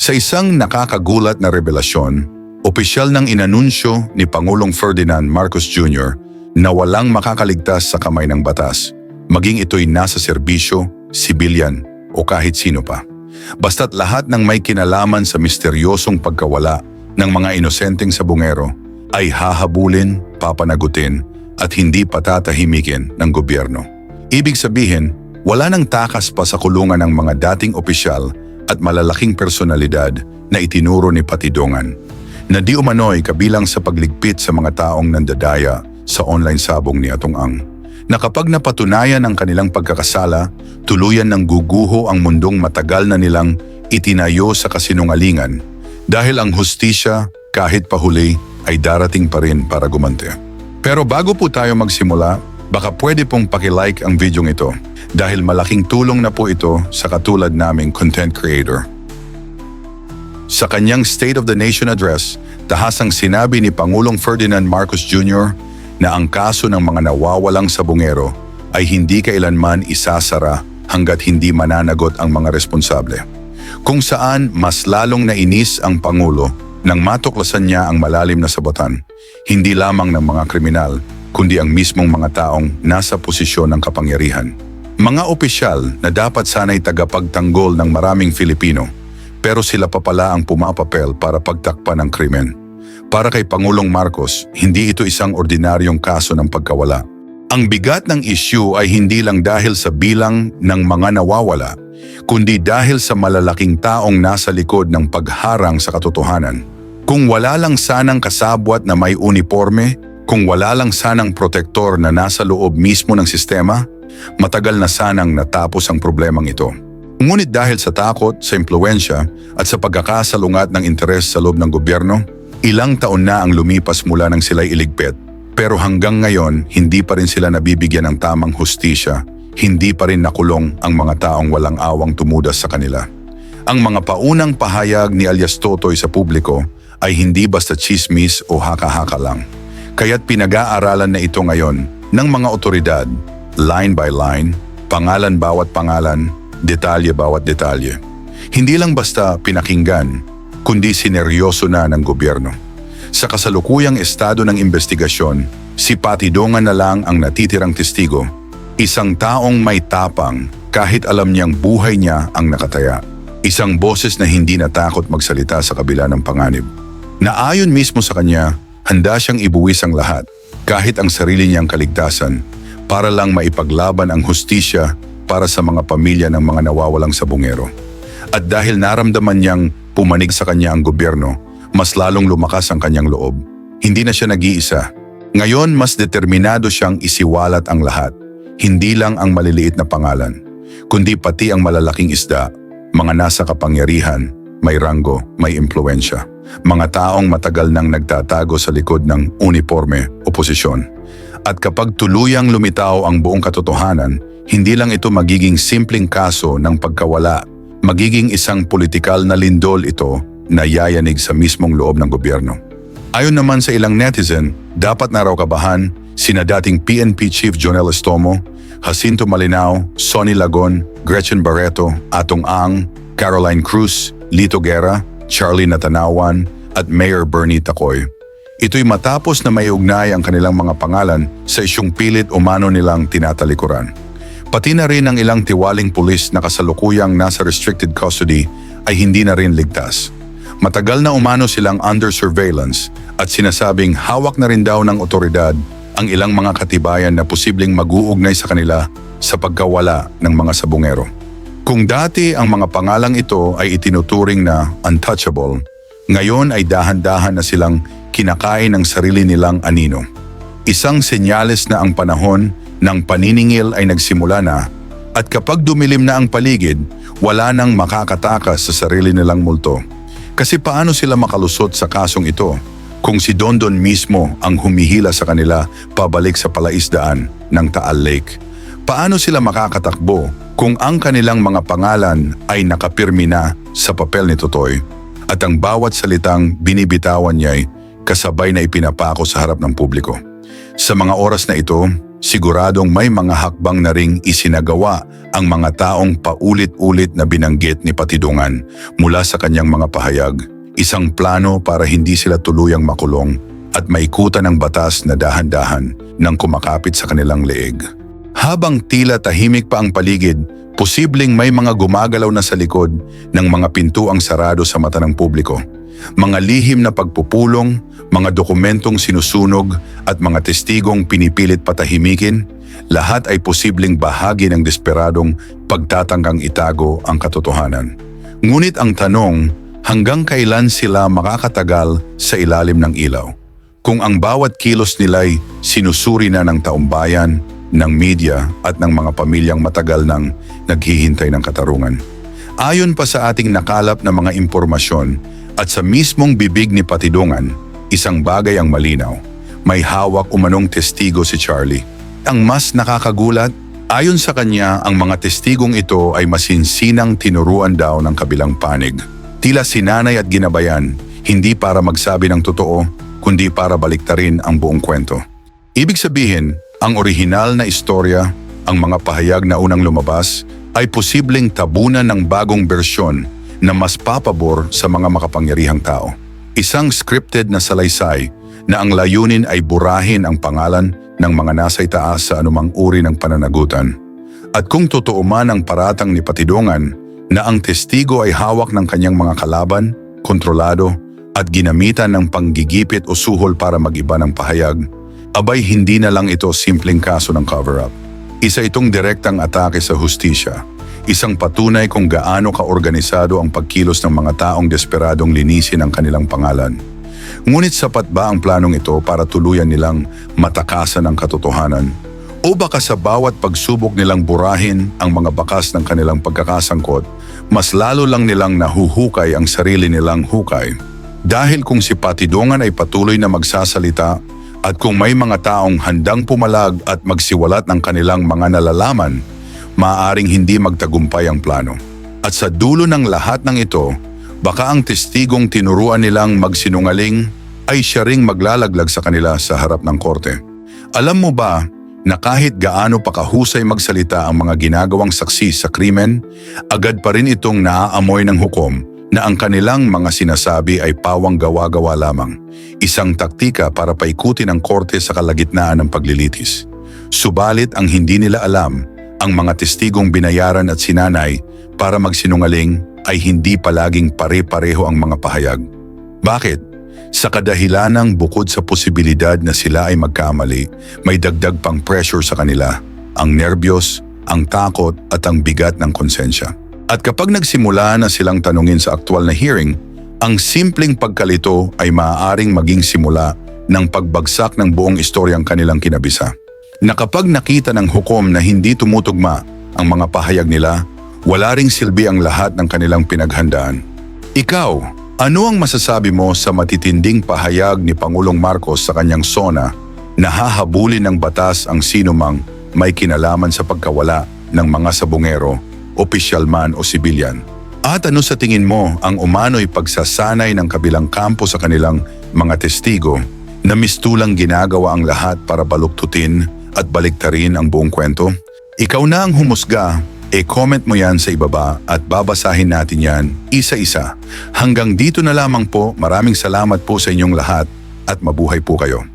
Sa isang nakakagulat na revelasyon, opisyal ng inanunsyo ni Pangulong Ferdinand Marcos Jr. na walang makakaligtas sa kamay ng batas, maging ito'y nasa serbisyo, sibilyan o kahit sino pa. Basta't lahat ng may kinalaman sa misteryosong pagkawala ng mga inosenteng sabungero ay hahabulin, papanagutin at hindi patatahimikin ng gobyerno. Ibig sabihin, wala nang takas pa sa kulungan ng mga dating opisyal at malalaking personalidad na itinuro ni Patidongan na di umano'y kabilang sa pagligpit sa mga taong nandadaya sa online sabong ni Atong Ang na kapag napatunayan ang kanilang pagkakasala, tuluyan ng guguho ang mundong matagal na nilang itinayo sa kasinungalingan dahil ang hustisya kahit pahuli ay darating pa rin para gumante. Pero bago po tayo magsimula, baka pwede pong pakilike ang video ito dahil malaking tulong na po ito sa katulad naming content creator. Sa kanyang State of the Nation address, tahasang sinabi ni Pangulong Ferdinand Marcos Jr. na ang kaso ng mga nawawalang sabungero ay hindi kailanman isasara hanggat hindi mananagot ang mga responsable. Kung saan mas lalong nainis ang Pangulo nang matuklasan niya ang malalim na sabotan, hindi lamang ng mga kriminal, kundi ang mismong mga taong nasa posisyon ng kapangyarihan. Mga opisyal na dapat sana'y tagapagtanggol ng maraming Filipino, pero sila pa pala ang pumapapel para pagtakpan ng krimen. Para kay Pangulong Marcos, hindi ito isang ordinaryong kaso ng pagkawala. Ang bigat ng issue ay hindi lang dahil sa bilang ng mga nawawala, kundi dahil sa malalaking taong nasa likod ng pagharang sa katotohanan. Kung wala lang sanang kasabwat na may uniforme, kung wala lang sanang protektor na nasa loob mismo ng sistema, matagal na sanang natapos ang problemang ito. Ngunit dahil sa takot, sa impluensya at sa pagkakasalungat ng interes sa loob ng gobyerno, ilang taon na ang lumipas mula nang sila'y iligpit. Pero hanggang ngayon, hindi pa rin sila nabibigyan ng tamang hustisya. Hindi pa rin nakulong ang mga taong walang awang tumudas sa kanila. Ang mga paunang pahayag ni alias Totoy sa publiko ay hindi basta chismis o haka-haka lang. Kaya't pinag-aaralan na ito ngayon ng mga otoridad, line by line, pangalan bawat pangalan, detalye bawat detalye. Hindi lang basta pinakinggan, kundi sineryoso na ng gobyerno. Sa kasalukuyang estado ng investigasyon, si Patidongan na lang ang natitirang testigo, isang taong may tapang kahit alam niyang buhay niya ang nakataya. Isang boses na hindi natakot magsalita sa kabila ng panganib. Na ayon mismo sa kanya, handa siyang ibuwis ang lahat, kahit ang sarili niyang kaligtasan, para lang maipaglaban ang hustisya para sa mga pamilya ng mga nawawalang sabungero. At dahil naramdaman niyang pumanig sa kanya ang gobyerno, mas lalong lumakas ang kanyang loob. Hindi na siya nag-iisa. Ngayon, mas determinado siyang isiwalat ang lahat. Hindi lang ang maliliit na pangalan, kundi pati ang malalaking isda, mga nasa kapangyarihan, may ranggo, may impluensya. Mga taong matagal nang nagtatago sa likod ng uniforme o posisyon. At kapag tuluyang lumitaw ang buong katotohanan, hindi lang ito magiging simpleng kaso ng pagkawala, magiging isang politikal na lindol ito na yayanig sa mismong loob ng gobyerno. Ayon naman sa ilang netizen, dapat na raw kabahan sina dating PNP Chief Jonel Estomo, Jacinto Malinao, Sonny Lagon, Gretchen Barreto, Atong Ang, Caroline Cruz, Lito Guerra, Charlie Natanawan at Mayor Bernie Takoy. Ito'y matapos na may ugnay ang kanilang mga pangalan sa isyong pilit umano nilang tinatalikuran. Pati na rin ang ilang tiwaling pulis na kasalukuyang nasa restricted custody ay hindi na rin ligtas. Matagal na umano silang under surveillance at sinasabing hawak na rin daw ng otoridad ang ilang mga katibayan na posibleng mag-uugnay sa kanila sa pagkawala ng mga sabungero. Kung dati ang mga pangalang ito ay itinuturing na untouchable, ngayon ay dahan-dahan na silang kinakain ng sarili nilang anino. Isang senyales na ang panahon ng paniningil ay nagsimula na at kapag dumilim na ang paligid, wala nang makakatakas sa sarili nilang multo. Kasi paano sila makalusot sa kasong ito kung si Dondon mismo ang humihila sa kanila pabalik sa palaisdaan ng Taal Lake? Paano sila makakatakbo kung ang kanilang mga pangalan ay nakapirmi na sa papel ni Totoy at ang bawat salitang binibitawan niya ay kasabay na ipinapako sa harap ng publiko? Sa mga oras na ito, siguradong may mga hakbang na ring isinagawa ang mga taong paulit-ulit na binanggit ni Patidungan mula sa kanyang mga pahayag. Isang plano para hindi sila tuluyang makulong at maikutan ng batas na dahan-dahan nang kumakapit sa kanilang leeg. Habang tila tahimik pa ang paligid, posibleng may mga gumagalaw na sa likod ng mga pintuang sarado sa mata ng publiko. Mga lihim na pagpupulong, mga dokumentong sinusunog at mga testigong pinipilit patahimikin, lahat ay posibleng bahagi ng desperadong pagtatanggang itago ang katotohanan. Ngunit ang tanong, hanggang kailan sila makakatagal sa ilalim ng ilaw? Kung ang bawat kilos nila'y sinusuri na ng taumbayan, ng media at ng mga pamilyang matagal nang naghihintay ng katarungan. Ayon pa sa ating nakalap na mga impormasyon at sa mismong bibig ni Patidungan, isang bagay ang malinaw. May hawak umanong testigo si Charlie. Ang mas nakakagulat, ayon sa kanya ang mga testigong ito ay masinsinang tinuruan daw ng kabilang panig. Tila sinanay at ginabayan, hindi para magsabi ng totoo, kundi para baliktarin ang buong kwento. Ibig sabihin, ang orihinal na istorya, ang mga pahayag na unang lumabas, ay posibleng tabunan ng bagong bersyon na mas papabor sa mga makapangyarihang tao. Isang scripted na salaysay na ang layunin ay burahin ang pangalan ng mga nasa itaas sa anumang uri ng pananagutan. At kung totoo man ang paratang ni Patidongan na ang testigo ay hawak ng kanyang mga kalaban, kontrolado, at ginamitan ng panggigipit o suhol para magiba ng pahayag, abay hindi na lang ito simpleng kaso ng cover-up. Isa itong direktang atake sa hustisya, isang patunay kung gaano kaorganisado ang pagkilos ng mga taong desperadong linisin ang kanilang pangalan. Ngunit sapat ba ang planong ito para tuluyan nilang matakasan ang katotohanan? O baka sa bawat pagsubok nilang burahin ang mga bakas ng kanilang pagkakasangkot, mas lalo lang nilang nahuhukay ang sarili nilang hukay? Dahil kung si Patidongan ay patuloy na magsasalita at kung may mga taong handang pumalag at magsiwalat ng kanilang mga nalalaman, maaaring hindi magtagumpay ang plano. At sa dulo ng lahat ng ito, baka ang testigong tinuruan nilang magsinungaling ay siya ring maglalaglag sa kanila sa harap ng korte. Alam mo ba na kahit gaano pa kahusay magsalita ang mga ginagawang saksi sa krimen, agad pa rin itong naaamoy ng hukom na ang kanilang mga sinasabi ay pawang gawa-gawa lamang, isang taktika para paikutin ang korte sa kalagitnaan ng paglilitis. Subalit ang hindi nila alam, ang mga testigong binayaran at sinanay para magsinungaling ay hindi palaging pare-pareho ang mga pahayag. Bakit? Sa kadahilanang bukod sa posibilidad na sila ay magkamali, may dagdag pang pressure sa kanila, ang nervyos, ang takot at ang bigat ng konsensya. At kapag nagsimula na silang tanungin sa aktual na hearing, ang simpleng pagkalito ay maaaring maging simula ng pagbagsak ng buong istoryang kanilang kinabisa. Na kapag nakita ng hukom na hindi tumutugma ang mga pahayag nila, wala ring silbi ang lahat ng kanilang pinaghandaan. Ikaw, ano ang masasabi mo sa matitinding pahayag ni Pangulong Marcos sa kanyang sona na hahabulin ng batas ang sinumang may kinalaman sa pagkawala ng mga sabungero opisyal man o sibilyan? At ano sa tingin mo ang umano'y pagsasanay ng kabilang kampo sa kanilang mga testigo na mistulang ginagawa ang lahat para baluktutin at baliktarin ang buong kwento? Ikaw na ang humusga, e-comment mo yan sa ibaba at babasahin natin yan isa-isa. Hanggang dito na lamang po, maraming salamat po sa inyong lahat at mabuhay po kayo.